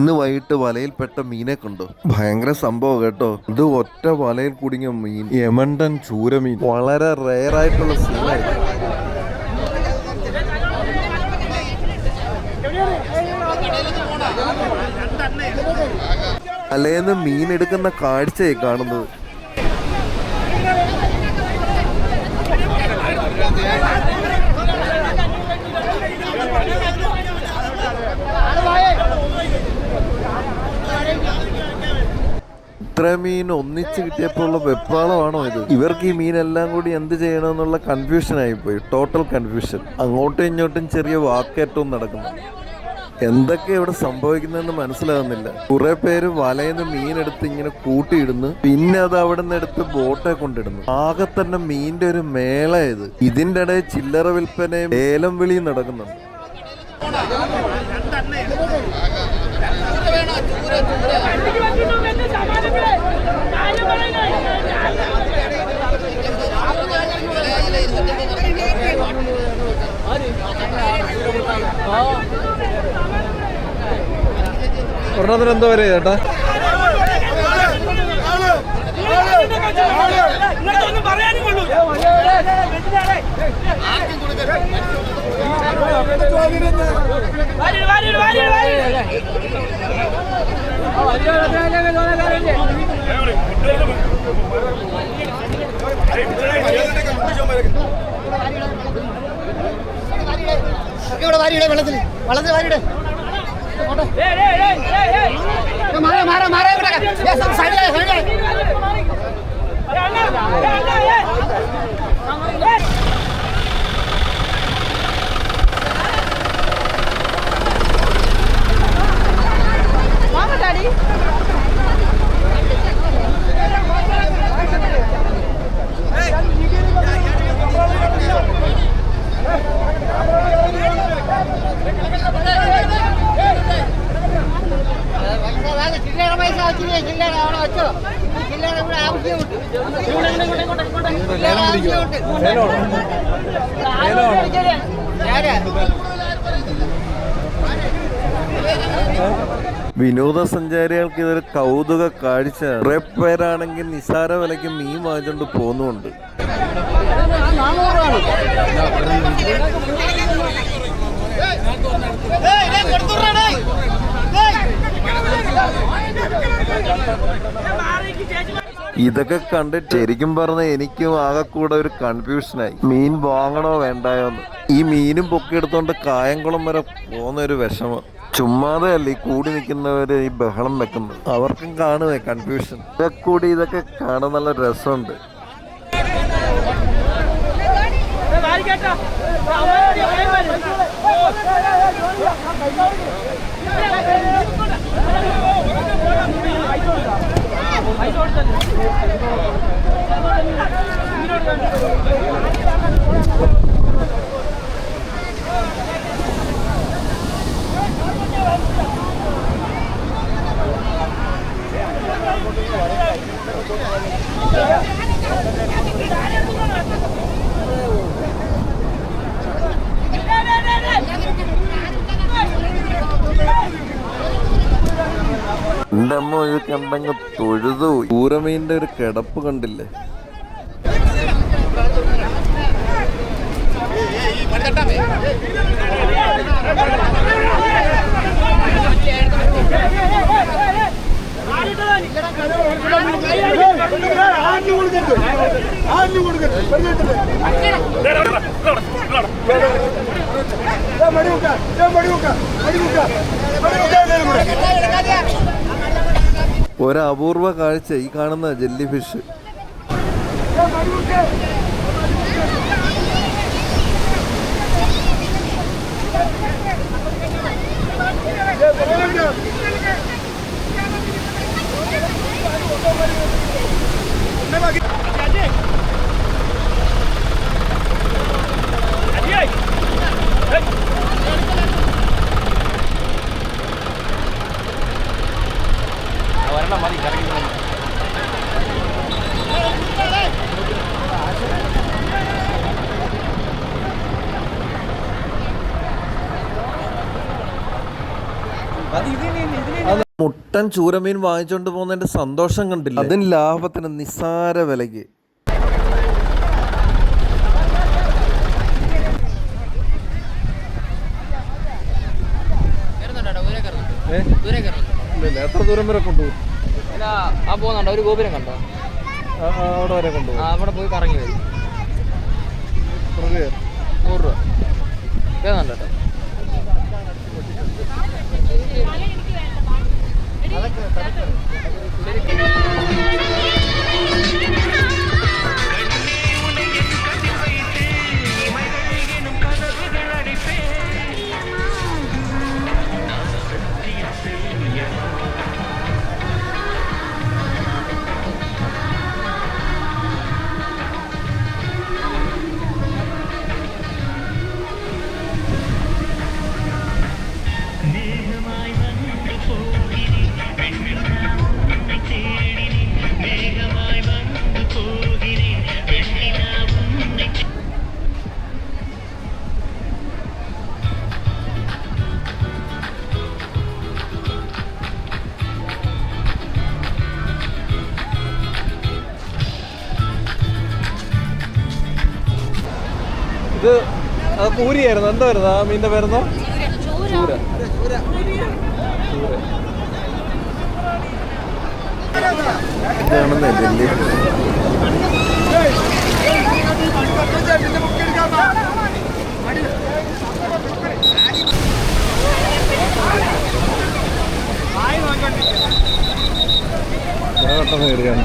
ഇന്ന് വൈകിട്ട് വലയിൽപ്പെട്ട മീനെ കണ്ടു. ഭയങ്കര സംഭവം കേട്ടോ. ഇത് ഒറ്റ വലയിൽ കുടുങ്ങിയ മീൻ. യമണ്ടൻ ചൂരമീൻ. വളരെ റെയർ ആയിട്ടുള്ള സീനായിരുന്നു അലേന്ന് മീൻ എടുക്കുന്ന കാഴ്ചയായി കാണുന്നത്. ഇത്ര മീൻ ഒന്നിച്ച് കിട്ടിയപ്പോൾ ഉള്ള വെപ്രാളമാണോ ഇത്? ഇവർക്ക് ഈ മീനെല്ലാം കൂടി എന്ത് ചെയ്യണമെന്നുള്ള കൺഫ്യൂഷൻ ആയിപ്പോയി. ടോട്ടൽ കൺഫ്യൂഷൻ അങ്ങോട്ടും ഇങ്ങോട്ടും ചെറിയ വാക്കേറ്റവും നടക്കുന്നു. എന്തൊക്കെ ഇവിടെ സംഭവിക്കുന്നതെന്ന് മനസ്സിലാകുന്നില്ല. കുറെ പേര് വലയിന്ന് മീനെടുത്ത് ഇങ്ങനെ കൂട്ടിയിടുന്നു. പിന്നെ അത് അവിടെ നിന്ന് എടുത്ത് ബോട്ടെ കൊണ്ടിടുന്നു. ആകെ തന്നെ മീന്റെ ഒരു മേള ഇത്. ഇതിന്റെ ഇടയിൽ ചില്ലറ വിൽപ്പനയും ഏലം വിളിയും നടക്കുന്നുണ്ട് ഒരെണ്ണത്തിന് എന്തോ വരെ ചേട്ടാ ഇവിടെ വെള്ളത്തിൽ വെള്ളത്തിൽ വാരിയുടെ. ഏയ് ഏയ് ഏയ് ഏയ് ഏയ് മാറ മാറ മാറ ഇവിടെ സൈഡിലെ സൈഡിലെ ചില്ലറ പൈസ വെച്ചില്ലേ ചില്ലറ അവിടെ വെച്ചോ ചില്ലറ ഇവിടെ ആവശ്യമുണ്ട് ചില്ലറ ആവശ്യമുണ്ട് ആരാ വിനോദസഞ്ചാരികൾക്ക് ഇതൊരു കൗതുക കാഴ്ച. കുറെ പേരാണെങ്കിൽ നിസാര വിലയ്ക്ക് മീൻ വാങ്ങിച്ചുകൊണ്ട് പോകുന്നുണ്ട് ഇതൊക്കെ കണ്ടിട്ട് ശരിക്കും പറഞ്ഞ എനിക്കും ആകെ കൂടെ ഒരു കൺഫ്യൂഷനായി മീൻ വാങ്ങണോ വേണ്ടായോ ഈ മീനും പൊക്കിയെടുത്തോണ്ട് കായംകുളം വരെ പോകുന്ന ഒരു വിഷമം. ചുമ്മാതെ അല്ല ഈ കൂടി നിൽക്കുന്നവര് ഈ ബഹളം വെക്കുന്നത്. അവർക്കും കാണുമേ കൺഫ്യൂഷൻ ഇതൊക്കെ കൂടി ഇതൊക്കെ കാണാൻ നല്ല രസമുണ്ട്. Thank you. എന്റെ അമ്മ ഇത് കണ്ടങ്ങ് തൊഴുതു? പൂരമീന്റെ ഒരു കിടപ്പ് കണ്ടില്ലേ? ഒരു അപൂർവ കാഴ്ച ഈ കാണുന്ന ജെല്ലി ഫിഷ് മുട്ടൻ ചൂരമീൻ വാങ്ങിച്ചോണ്ട് പോകുന്നതിന്റെ സന്തോഷം കണ്ടില്ല? അതിന് ലാഭത്തിന് നിസ്സാര വിലയ്ക്ക്. ഇല്ല എത്ര ദൂരം വരെ കൊണ്ടുപോകും? ആ പോകുന്നുണ്ടോ. ഒരു ഗോപുരം കണ്ടോ? അവിടെ വരെ ആ കൊണ്ടുപോകും അവിടെ പോയി കറങ്ങി വരും. ഇത് പൂരിയായിരുന്നു. എന്തായിരുന്നു ആ മീന്റെ പേരുന്നോ ചൂര ഞാൻ പെട്ടെന്ന് കയറിയാണ്